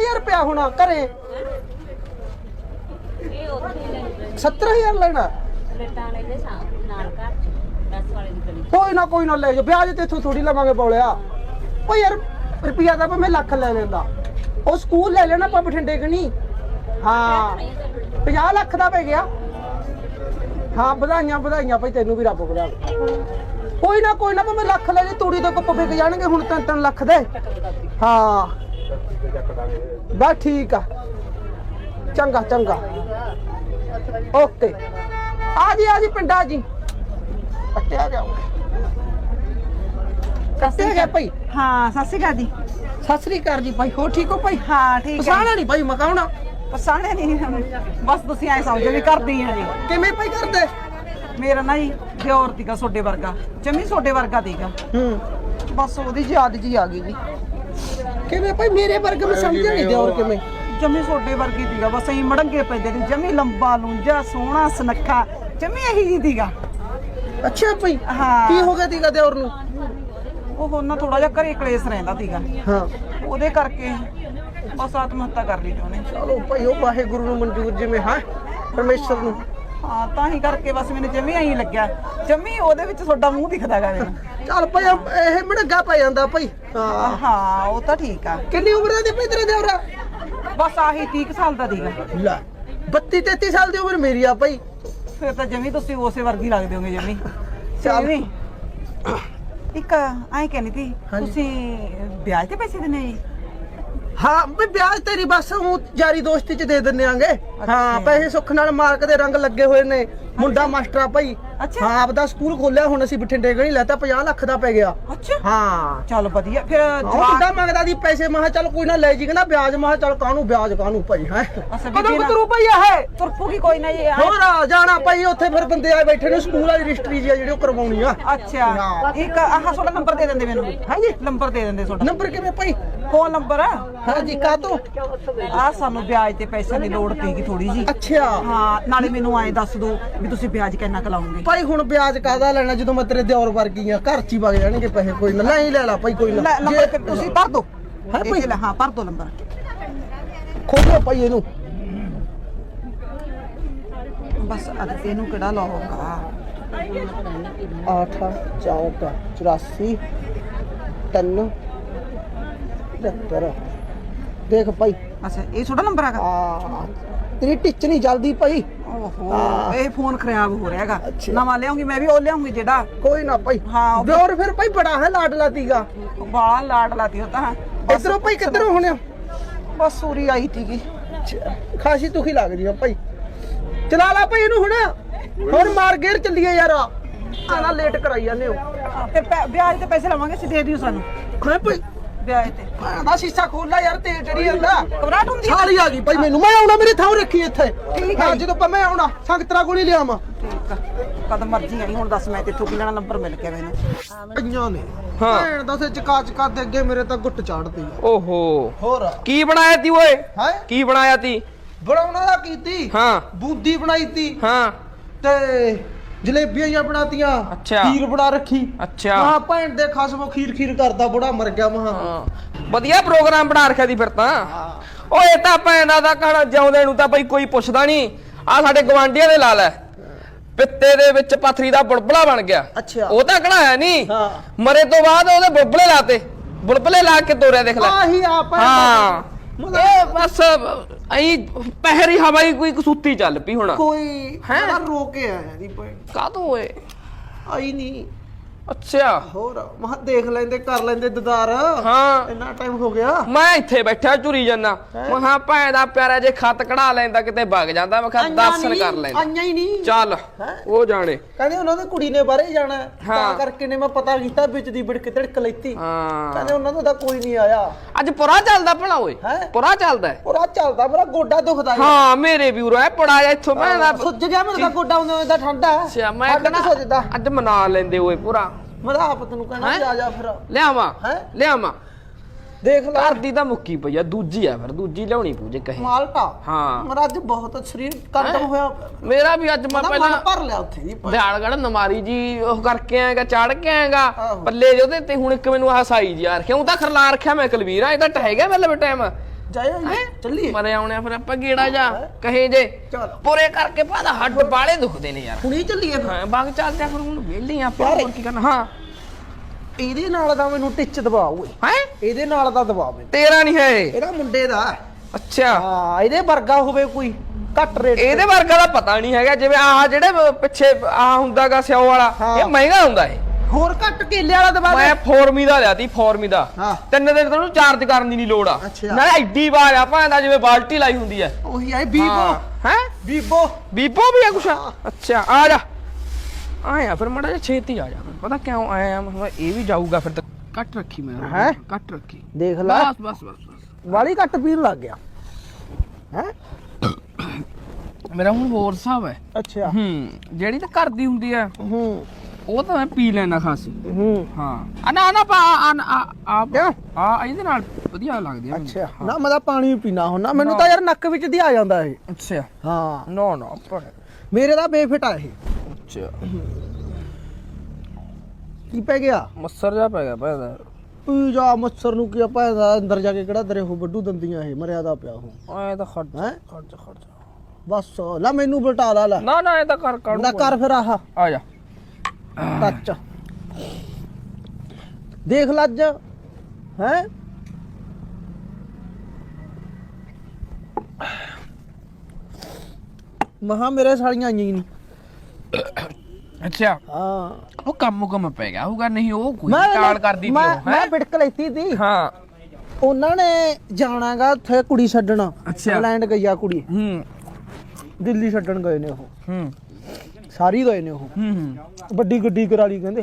15000 ਰੁਪਇਆ ਹੋਣਾ ਘਰੇ। ਇਹ ਉੱਥੇ ਹੀ ਲੈ 70000 ਲੈਣਾ ਪਲੇਟਾਂ ਲੈਂਦੇ ਸਾਂ ਨਾਲ ਘਰ ਚ 10 ਵਾਲੇ ਦੀ ਗਲੀ ਕੋਈ ਨਾ ਕੋਈ ਨਾ ਲੈ ਜਾ ਵਿਆਜ ਤੇ ਇੱਥੋਂ ਥੋੜੀ ਲਵਾਂਗੇ ਬੋਲਿਆ। ਓ ਯਾਰ ਰੁਪਿਆ ਤਾਂ ਮੈਂ ਲੱਖ ਲੈ ਲੈਂਦਾ। ਉਹ ਸਕੂਲ ਲੈ ਲੈਣਾ ਆਪਾਂ ਬਠਿੰਡੇ ਕਣੀ ਹਾਂ। 50 ਲੱਖ ਦਾ ਪੈ ਗਿਆ। ਹਾਂ ਵਧਾਈਆਂ ਵਧਾਈਆਂ ਭਾਈ ਤੈਨੂੰ ਵੀ ਰੱਬ ਵਧਾਵੇ ਕੋਈ ਨਾ ਕੋਈ ਨਾ ਭਾਵੇਂ ਲੱਖ ਲੈ ਜੇ ਤੂੜੀ ਦੇ ਕੱਪ ਵਿਕ ਜਾਣਗੇ ਹੁਣ ਤਿੰਨ ਤਿੰਨ ਲੱਖ ਦੇ। ਹਾਂ। ਬਸ ਠੀਕ ਆ। ਚੰਗਾ ਚੰਗਾ। ਓਕੇ। ਆ ਜੀ ਆ ਜੀ ਪਿੰਡਾ ਜੀ। ਕੱਟਿਆ ਗਿਆ। ਕੱਟਿਆ ਗਿਆ ਭਾਈ। ਹਾਂ ਸਤਿ ਸ਼੍ਰੀ ਅਕਾਲ ਜੀ। ਸਤਿ ਸ੍ਰੀ ਅਕਾਲ ਜੀ ਭਾਈ। ਹੋ ਠੀਕ ਹੋ ਭਾਈ? ਹਾਂ ਠੀਕ ਹੈ। ਪਸਾਣਾ ਨਹੀਂ ਭਾਈ ਮਕਾਉਣਾ ਪਸਾਣੇ ਨਹੀਂ। ਬਸ ਤੁਸੀਂ ਐ ਸਮਝੋ ਵੀ ਕਰਦੀ ਆ ਜੀ। ਕਿਵੇਂ ਭਾਈ ਕਰਦੇ? ਮੇਰਾ ਨਾ ਜੀ ਦਿਓਰ ਤੀਗਾ ਛੋਡੇ ਵਰਗਾ। ਜਮੀ ਛੋਡੇ ਵਰਗਾ ਤੀਗਾ ਹੂੰ। ਬਸ ਉਹਦੀ ਯਾਦ ਜੀ ਆ ਗਈ ਜੀ। ਕਿਵੇਂ? ਭਾਈ ਮੇਰੇ ਵਰਗੇ ਨੂੰ ਸਮਝ ਨਹੀਂ ਦਿਆ ਹੋਰ ਕਿਵੇਂ? ਜਮੀ ਛੋਡੇ ਵਰਗੀ ਤੀਗਾ ਬਸ ਐਂ ਮੜੰਗੇ ਪੈਂਦੇ ਨੇ ਜਮੀ ਲੰਬਾ ਲੂੰਜਾ ਸੋਹਣਾ ਸੁਨੱਖਾ ਜਮੀ ਇਹੀ ਜੀ ਤੀਗਾ ਅੱਛਾ ਭਾਈ ਹਾਂ। ਕੀ ਹੋ ਗਿਆ ਤੀਗਾ ਦਿਓਰ ਨੂੰ? ਉਹ ਨਾ ਥੋੜਾ ਜਿਹਾ ਘਰੇ ਕਲੇਸ਼ ਰਹਿੰਦਾ ਤੀਗਾ ਹਾਂ। ਉਹਦੇ ਕਰਕੇ ਬਸ ਆਤਮ ਹੱਤਾ ਕਰ ਲਈ ਉਹਨੇ। ਚਲੋ ਭਾਈ ਉਹ ਵਾਹਿਗੁਰੂ ਨੂੰ ਮਨਜ਼ੂਰ ਜਿਵੇਂ ਹਾਂ ਪਰਮੇਸ਼ਰ ਨੂੰ। ਹਾਂ ਤਾਂ ਹੀ ਕਰਕੇ ਬਸ ਮੈਨੂੰ ਜਮੀ ਐਂ ਲੱਗਿਆ। ਜਮੀ ਉਹਦੇ ਵਿੱਚ ਤੁਹਾਡਾ ਮੂੰਹ ਦਿਖਦਾਗਾ ਮੈਨੂੰ। ਚੱਲ ਭਾਈ ਇਹ ਮੜੱਗਾ ਪੈ ਜਾਂਦਾ ਭਾਈ। ਹਾਂ। ਹਾਂ ਉਹ ਤਾਂ ਠੀਕ ਆ। ਕਿੰਨੀ ਉਮਰ ਦਾ ਦੀ ਭਾਈ ਤੇਰੇ ਦਿਓਰਾ ਬਸ ਆਹੀ 30 ਕੁ ਸਾਲ ਦਾ ਦੀਗਾ। ਲੈ 32 33 ਸਾਲ ਦੀ ਉਮਰ ਮੇਰੀ ਆ ਭਾਈ। ਫਿਰ ਤਾਂ ਜਮੀ ਤੁਸੀਂ ਉਸੇ ਵਰਗੀ ਲੱਗਦੇ ਹੋਗੇ ਜਮੀ। ਚੱਲ। ਜਮੀ। ਇੱਕ ਐਂ ਕਹਿੰਦੀ ਤੀ ਹਾਂਜੀ। ਤੁਸੀਂ ਵਿਆਜ ਤੇ ਪੈਸੇ ਦਿੰਦੇ ਜੀ? ਹਾਂ ਵੀ ਵਿਆਜ ਤੇਰੀ ਬਸ ਉਹ ਜਾਰੀ ਦੋਸਤੀ ਚ ਦੇ ਦਿੰਨੇ ਆਂਗੇ। ਹਾਂ। ਪੈਸੇ ਸੁੱਖ ਨਾਲ ਮਾਰਕ ਦੇ ਰੰਗ ਲੱਗੇ ਹੋਏ ਨੇ। ਮੁੰਡਾ ਮਾਸਟਰ ਆ ਭਾਈ। ਅੱਛਾ। ਹਾਂ ਆਪਦਾ ਸਕੂਲ ਖੋਲਿਆ ਹੁਣ ਅਸੀਂ ਬਠਿੰਡੇ ਗਣੀ ਲੈਤਾ 50 ਲੱਖ ਦਾ ਪੈ ਗਿਆ। ਅੱਛਾ। ਹਾਂ। ਚੱਲ ਵਧੀਆ ਫਿਰ ਉਹ ਜਵਾਕ ਮੁੰਡਾ ਮੰਗਦਾ ਦੀ ਪੈਸੇ ਮੈਂ ਕਿਹਾ ਚੱਲ ਕੋਈ ਨਾ ਲੈ ਜੀ ਕਹਿੰਦਾ ਵਿਆਜ ਮੈਂ ਕਿਹਾ ਚੱਲ ਕਾਹਨੂੰ ਵਿਆਜ ਕਾਹਨੂੰ ਭਾਈ ਹੈ। ਅੱਛਾ, ਕਦੋਂ ਬੀਬੀ ਨਾ- ਕਤਰੂ ਭਾਈ ਇਹ? ਤੁਰਪੂਗੀ ਕੋਈ ਨਾ ਐਂ- ਹੋਰ ਆ ਜਾਣਾ ਭਾਈ ਉੱਥੇ ਫਿਰ ਬੰਦੇ ਆ ਬੈਠੇ ਨੇ ਸਕੂਲ ਵਾਲੀ ਰਜਿਸਟਰੀ ਜੀ ਆ ਜਿਹੜੀ ਉਹ ਕਰਵਾਉਣੀ ਆ। ਅੱਛਾ। ਇੱਕ ਆਹ ਤੁਹਾਡਾ ਨੰਬਰ ਦੇ ਦਿੰਦੇ ਮੈਨੂੰ। ਹਾਂਜੀ। ਨੰਬਰ ਦੇ ਦਿੰਦੇ ਤੁਹਾਡਾ। ਨੰਬਰ ਕਿਵੇਂ ਭਾਈ? ਫੋਨ ਨੰਬਰ ਹਾਂਜੀ ਕਾ ਤੋਂ ਆ ਸਾਨੂੰ ਵਿਆਜ ਤੇ ਪੈਸਿਆਂ ਦੀ ਲੋੜ ਪਏਗੀ ਥੋੜੀ ਜੀ। ਅੱਛਾ। ਹਾਂ ਨਾਲੇ ਮੈਨੂੰ ਐਂ ਦੱਸ ਦਿਓ ਵੀ ਤੁਸੀਂ ਵਿਆਜ ਕਿੰਨਾ ਕੁ ਲਾਉਂਗੇ ਭਾਈ ਹੁਣ ਵਿਆਜ ਕਾਹਦਾ ਲੈਣਾ ਜਦੋਂ ਮੈਂ ਤੇਰੇ ਦਿਓਰ ਵਰਗੀ ਆ ਘਰ ਚ ਹੀ ਵਗ ਜਾਣਗੇ ਪੈਸੇ? ਕੋਈ ਨਾ ਲੈ ਹੀ ਲੈ ਲਾ ਭਾਈ ਕੋਈ ਨਾ। ਨੰਬਰ ਤੁਸੀਂ ਭਰ ਦਿਓ ਹੈ ਭਾਈ? ਹਾਂ ਭਰ ਦਿਓ ਨੰਬਰ। ਖੋਲੋ ਭਾਈ ਇਹਨੂੰ। ਬਸ ਅੱਜ ਇਹਨੂੰ ਕਿਹੜਾ ਲਾਉਗਾ? 8 4 84 3 75 ਦੇਖ ਭਾਈ। ਅੱਛਾ ਇਹ ਤੁਹਾਡਾ ਨੰਬਰ ਹੈਗਾ? ਆ ਤੇਰੀ ਟਿੱਚ ਨਹੀਂ ਜਲਦੀ ਭਾਈ। ਓਹੋ। ਇਹ ਫੋਨ ਖਰਾਬ ਹੋ ਰਿਹਾ ਹੈਗਾ। ਨਵਾਂ ਲਿਆਉਂਗੀ ਮੈਂ ਵੀ ਉਹ ਲਿਆਉਂਗੀ ਜਿਹੜਾ। ਕੋਈ ਨਾ ਭਾਈ। ਹਾਂ, ਦਿਓਰ ਫਿਰ ਭਾਈ ਬੜਾ ਹੈ ਲਾਡਲਾ ਤੀਗਾ ਬਾਲਾ ਲਾਡ ਲਾਤੀ ਹੁੰਦਾ ਇਧਰੋਂ ਭਾਈ ਕਿੱਧਰੋਂ ਹੋਣਿਆ? ਬਸ ਸੂਰੀ ਆਈ ਸੀਗੀ। ਖਾਸੀ ਤੁਖੀ ਲੱਗਦੀ ਆ ਭਾਈ। ਚਲਾ ਲਾ ਭਾਈ ਇਹਨੂੰ ਹੁਣ। ਹੁਣ ਮਾਰ ਗੇਰ ਚੱਲੀਏ ਯਾਰ। ਆਣਾ ਲੇਟ ਕਰਾਈ ਜਾਂਦੇ ਹੋ। ਪੈ- ਵਿਆਜ ਤੇ ਪੈਸੇ ਲਵਾਂਗੇ ਦੇ ਦਿਓ ਸਾਨੂੰ। ਖੇ ਭਾਈ। ਵਿਆਜ ਤੇ। ਦਾ ਸ਼ੀਸ਼ਾ ਖੋਲ ਲੈ ਯਾਰ ਤੇਲ ਚੜੀ ਜਾਂਦਾ। ਘਬਰਾਹਟ ਹੁੰਦੀ ਹੈ? ਸਾਲੀ ਆ ਗਈ ਭਾਈ ਮੈਨੂੰ। ਮੈਂ ਆਉਣਾ ਮੇਰੀ ਥਾਂ ਰੱਖੀ ਇੱਥੇ। ਠੀਕ ਹੈ ਹਾਂ ਜੀ। ਜਦੋਂ ਪ- ਮੈਂ ਆਉਣਾ ਸੰਗਤਰਾ ਕੋਲ ਹੀ ਲਿਆਵਾਂ। ਠੀਕ ਆ। ਕਦ ਮਰਜ਼ੀ ਆਈ ਹੁਣ ਦੱਸ ਮੈਂ ਕਿੱਥੋਂ ਕਿਹੜਾ ਨੰਬਰ ਮਿਲ ਗਿਆ ਮੈਨੂੰ। ਕਈਆਂ ਨੇ। ਹਾਂ। ਭੈਣ ਦਾ ਸੇ ਚਕਾ ਚਕਾ ਦੇ ਅੱਗੇ ਮੇਰੇ ਤਾਂ ਗੁੱਟ ਚਾੜਦੀ ਓਹੋ। ਹੋਰ? ਕੀ ਬਣਾਇਆ ਤੀ ਓਏ? ਹੈ? ਕੀ ਬਣਾਇਆ ਤੀ? ਬਣਾਉਣਾ ਦਾ ਕੀਤੀ। ਹਾਂ। ਬੂੰਦੀ ਬਣਾਈ ਤੀ। ਹਾਂ। ਤੇ ਜਲੇਬੀਆਂ ਹੀ ਬਣਾਤੀਆਂ ਅੱਛਾ। ਖੀਰ ਬਣਾ ਰੱਖੀ। ਅੱਛਾ। ਮਹਾ ਭੈਣ ਦੇ ਖਸਮੋ ਖੀਰ ਖੀਰ ਕਰਦਾ ਬੜਾ ਮਰ ਗਿਆ ਮਹਾ। ਹਾਂ। ਵਧੀਆ ਪ੍ਰੋਗਰਾਮ ਬਣਾ ਰੱਖਿਆ ਦੀ ਫਿਰ ਤਾਂ। ਓਏ ਤਾਂ ਭੈਣਾ ਦਾ ਕਹਣਾ ਜਿਉਂਦੇ ਨੂੰ ਤਾਂ ਬਈ ਕੋਈ ਪੁੱਛਦਾ ਨਹੀਂ। ਆ ਸਾਡੇ ਗਵਾਂਡੀਆਂ ਦੇ ਲਾਲ ਹੈ। ਪਿੱਤੇ ਦੇ ਵਿੱਚ ਪਥਰੀ ਦਾ ਬੁਲਬੁਲਾ ਬਣ ਗਿਆ। ਅੱਛਾ। ਉਹ ਤਾਂ ਕਢਾਇਆ ਨਹੀਂ ਹਾਂ। ਮਰੇ ਤੋਂ ਬਾਅਦ ਉਹਦੇ ਬੁਲਬੁਲੇ ਲਾਤੇ। ਬੁਲਬੁਲੇ ਲਾ ਕੇ ਤੋਰਿਆ ਦੇਖ ਲੈ। ਆਹੀ ਆ ਭੈਣ ਹਾਂ। ਇਹ ਬਸ ਐਂ ਪਹਿਰੀ ਹਵਾਈ ਕੋਈ ਕਸੂਤੀ ਚੱਲ ਪਈ ਹੁਣ। ਕੋਈ ਹੈਂ? ਰੋ ਕੇ ਆਇਆ ਦੀ ਭੈਣ ਕਾਹਤੋਂ ਓਏ? ਆਈ ਨਹੀਂ। ਅੱਛਾ। ਹੋਰ ਮਹਾ ਦੇਖ ਲੈਂਦੇ ਕਰ ਲੈਂਦੇ ਦਦਾਰ। ਹਾਂ। ਇੰਨਾ ਟਾਈਮ ਹੋ ਗਿਆ। ਮੈਂ ਇੱਥੇ ਬੈਠਾ ਝੁਰੀ ਜੰਨਾ ਮਹਾ ਭੈਣ ਦਾ ਪਿਆਰਾ ਜੇ ਖਤ ਕਢਾ ਲੈਂਦਾ ਕਿਤੇ ਵਗ ਜਾਂਦਾ। ਮੈਂ ਕਿਹਾ ਦਰਸ਼ਨ ਕਰ ਲੈਂਦਾ। ਆਈਆਂ ਹੀ ਨਹੀਂ। ਚੱਲ? ਉਹ ਜਾਣੇ। ਕਹਿੰਦੇ ਉਹਨਾਂ ਦੀ ਕੁੜੀ ਨੇ ਬਾਹਰੇ ਜਾਣਾ। ਤਾਂ। ਕਰਕੇ ਨੇ ਮੈਂ ਪਤਾ ਕੀਤਾ ਵਿੱਚ ਦੀ ਬਿੜਕ ਧੜਕ ਲੈਤੀ। ਹਾਂ। ਕਹਿੰਦੇ ਉਹਨਾਂ ਦਾ ਕੋਈ ਨਹੀਂ ਆਇਆ। ਅੱਜ ਪੁਰਾ ਚੱਲਦਾ ਭਲਾ ਓਏ? ਪੁਰਾ ਚੱਲਦਾ? ਪੂਰਾ ਚੱਲਦਾ ਮੇਰਾ ਗੋਡਾ ਦੁਖਦਾ ਹੈ। ਮੇਰੇ ਵੀਰੋ ਐ ਪੜਾ ਜਾ ਇੱਥੋਂ ਮੈਂ ਸੁੱਜ ਗਿਆ ਮੇਰਾ ਗੋਡਾ ਹੁੰਦਾ ਹੁੰਦਾ ਠੰਡਾ ਅੱਛਾ ਮੈਂ ਸੁੱਜਦਾ। ਅੱਜ ਮਨਾ ਲੈਂਦੇ ਓਏ ਪੂਰਾ। ਮੈਂ ਤਾਂ ਆਪ ਤੈਨੂੰ ਕਹਿਣਾ ਵੀ ਹੈਂ? ਆ ਜਾ ਫਿਰ। ਲਿਆਵਾਂ? ਹੈਂ? ਲਿਆਵਾਂ? ਦੇਖ ਲੈ। ਘਰ ਦੀ ਤਾਂ ਮੁੱਕੀ ਪਈ ਆ ਦੂਜੀ ਆ ਫਿਰ ਦੂਜੀ ਲਿਆਉਣੀ ਪੂਜੇ ਕਹੇ। ਮਾਲਟਾ। ਹਾਂ। ਮੇਰਾ ਅੱਜ ਬਹੁਤ ਸਰੀਰ ਕੰਦਮ ਹੈਂ? ਹੋਇਆ। ਮੇਰਾ ਵੀ ਅੱਜ ਮੈਂ ਮੈਂ ਪਹਿਲਾਂ ਮਨ ਭਰ ਲਿਆ ਉੱਥੇ ਜੀ ਦਿਆਲਗੜ ਨਮਾਰੀ ਜੀ ਉਹ ਕਰਕੇ ਆਏਗਾ ਚੜ ਕੇ ਆਏਗਾ। ਆਹੋ। ਪੱਲੇ ਜਿਹਦੇ ਤੇ ਹੁਣ ਇੱਕ ਮੈਨੂੰ ਆਹ ਸਾਈ ਜੀ ਆ ਰੱਖਿਆ ਉਹ ਤਾਂ ਖਰਲਾ ਰੱਖਿਆ ਮੈਂ ਕਲਵੀਰ ਆ ਇਹ ਤਾਂ ਟਹਿ ਗਿਆ ਮਤਲਬ ਟਾਈਮ ਜਾਏ ਚੱਲੀਏ। ਮਰੇ ਆਉਣੇ ਆ ਫਿਰ ਆਪਾਂ ਗੇੜਾ ਜਾ ਕਹੇ ਜੇ। ਚਲੋ। ਪੂਰੇ ਕਰਕੇ ਪਾਦਾ ਹੱਡ ਬਾਲੇ ਦੁਖਦੇ ਨੇ ਯਾਰ। ਹੁਣੀ ਚੱਲੀਏ ਫਿਰ। ਹਾਂ ਬਾਗ ਚੱਲਦੇ ਆ ਫਿਰ ਹੁਣ ਵਿਹਲੇ ਆਪਾਂ ਯਾਰ, ਹੋਰ ਕੀ ਕਰਨਾ? ਹਾਂ। ਇਹਦੇ ਨਾਲ ਦਾ ਮੈਨੂੰ ਟਿੱਚ ਦਬਾ ਓਏ। ਹੈ? ਇਹਦੇ ਨਾਲ ਦਾ ਦਬਾ ਮੈਨੂੰ। ਤੇਰਾ ਨਹੀਂ ਹੈ ਇਹ। ਇਹਦਾ ਮੁੰਡੇ ਦਾ ਅੱਛਾ। ਹਾਂ ਇਹਦੇ ਵਰਗਾ ਹੋਵੇ ਕੋਈ ਘੱਟ ਰੇਟ ਤੇ। ਇਹਦੇ ਵਰਗਾ ਦਾ ਪਤਾ ਨਹੀਂ ਹੈਗਾ ਜਿਵੇਂ ਆਹ ਜਿਹੜੇ ਪਿੱਛੇ ਆ ਹੁੰਦਾਗਾ ਸਿਓ ਵਾਲਾ ਹਾਂ। ਇਹ ਮਹਿੰਗਾ ਹੁੰਦਾ ਇਹ। ਹੋਰ ਘੱਟ ਕੇਲੇ ਵਾਲਾ ਮੈਂ ਦੇ। ਫੋਰਮੀ ਦਾ ਲਿਆ ਤੀ ਫੋਰਮੀ ਦਾ। ਹਾਂ। ਤਿੰਨ ਦਿਨ ਤੈਨੂੰ ਚਾਰਜ ਕਰਨ ਦੀ ਨਹੀਂ ਲੋੜ ਆ। ਅੱਛਾ। ਨਾ ਐਡੀ ਵਾਰ ਆ ਭਾਂਦਾ ਜਿਵੇਂ ਬਾਲਟੀ ਲਾਈ ਹੁੰਦੀ ਹੈ ਉਹੀ ਆਏ ਬੀਬੋ। ਹੈ ਬੀਬੋ। ਬੀਬੋ ਵੀ ਆ ਕੁਛ? ਅੱਛਾ ਆ ਜਾ। ਆਇਆ ਫਿਰ ਮੜਾ ਜਿਹਾ ਛੇਤੀ ਆ ਜਾ। ਪਤਾ ਕਿਉਂ ਆਇਆ ਮੈਂ ਕਿਹਾ ਇਹ ਵੀ ਜਾਊਗਾ ਫਿਰ ਤਾਂ। ਕੱਟ ਰੱਖੀ ਮੈਂ। ਹੈਂ? ਕੱਟ ਰੱਖੀ। ਦੇਖ ਲੈ। ਬਸ ਬਸ ਬਸ ਬਸ। ਵਾਲੀ ਘੱਟ ਪੀਣ ਲੱਗ ਗਿਆ। ਹੈ? ਮੇਰਾ ਹੁਣ ਹੋਰ ਹਿਸਾਬ ਹੈ। ਅੱਛਾ। ਹੂੰ ਜਿਹੜੀ ਤਾਂ ਘਰ ਦੀ ਹੁੰਦੀ ਆ। ਹੂੰ। ਉਹ ਤਾਂ ਮੈਂ ਪੀ ਲੈਣਾ ਖਾਸੀ। ਹੂੰ। ਹਾਂ। ਆ ਨਾ ਨਾ ਪਾ ਆ ਆ ਆ ਕਿਉਂ? ਆ ਇਹਦੇ ਨਾਲ ਵਧੀਆ ਲੱਗਦੀ ਆ ਮੈਨੂੰ। ਅੱਛਾ। ਨਾ ਮੈਂ ਤਾਂ ਪਾਣੀ ਵੀ ਪੀਣਾ ਹੁੰਦਾ। ਮੈਨੂੰ ਤਾਂ ਯਾਰ ਨੱਕ ਵਿੱਚ ਦੀ ਆ ਜਾਂਦਾ ਇਹ। ਅੱਛਾ। ਹਾਂ। ਨੋ ਨੋ ਪਰ ਮੇਰੇ ਦਾ ਬੇਫਿਟ ਆ ਇਹ। ਅੱਛਾ। ਕੀ ਪੈ ਗਿਆ? ਮੱਸਰ ਜਾ ਪੈ ਗਿਆ ਪੈਦਾ ਪੀ ਜਾ ਮੱਛਰ ਨੂੰ ਕੀ ਆਪਾਂ ਅੰਦਰ ਜਾ ਕੇ ਕਿਹੜਾ ਦਰੇ ਹੋ ਵੱਡੂ ਦੰਦੀਆਂ ਇਹ ਮਰਿਆ ਦਾ ਪਿਆ ਉਹ। ਐ ਤਾਂ ਖੜ ਹੈ? ਖਰਚ ਖਰਚ ਬਸ ਲੈ ਮੈਨੂੰ ਬਲਟਾ ਲਾ ਲੈ। ਨਾ ਨਾ ਇਹ ਤਾਂ ਕਰ ਕਾੜੂ ਨਾ ਕਰ ਫਿਰ ਆਹ। ਆ ਜਾ। ਟੱਚ ਦੇਖ ਲੱਜ ਹੈ? ਮਹਾ ਮੇਰੇ ਸਾਲੀਆਂ ਆਈਆਂ ਹੀ ਨਹੀਂ। ਅੱਛਾ। ਹਾਂ। ਉਹ ਕੰਮ ਕੰਮ ਪੈ ਗਿਆ ਹੋਊਗਾ ਨਹੀਂ ਉਹ ਕੋਈ ਕਾਲ ਕਰਦੀ ਤੀ ਮੈਂ ਉਹ ਮੈਂ ਹੈ ਬਿੜਕ ਲੈਤੀ ਤੀ। ਹਾਂ। ਉਹਨਾਂ ਨੇ ਜਾਣਾਗਾ ਉੱਥੇ ਕੁੜੀ ਛੱਡਣ। ਇੰਗਲੈਂਡ ਗਈ ਆ ਕੁੜੀ। ਹੂੰ। ਦਿੱਲੀ ਛੱਡਣ ਗਏ ਨੇ ਉਹ। ਹੂੰ। ਸਾਰੀ ਗਏ ਨੇ ਉਹ। ਹੂੰ ਹੂੰ। ਵੱਡੀ ਗੱਡੀ ਕਰਾ ਲਈ ਕਹਿੰਦੇ।